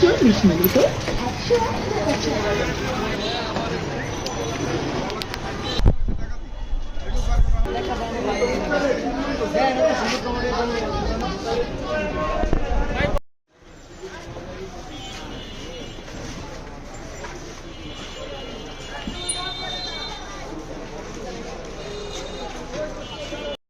চল্লিশ মিনিটে একশো এক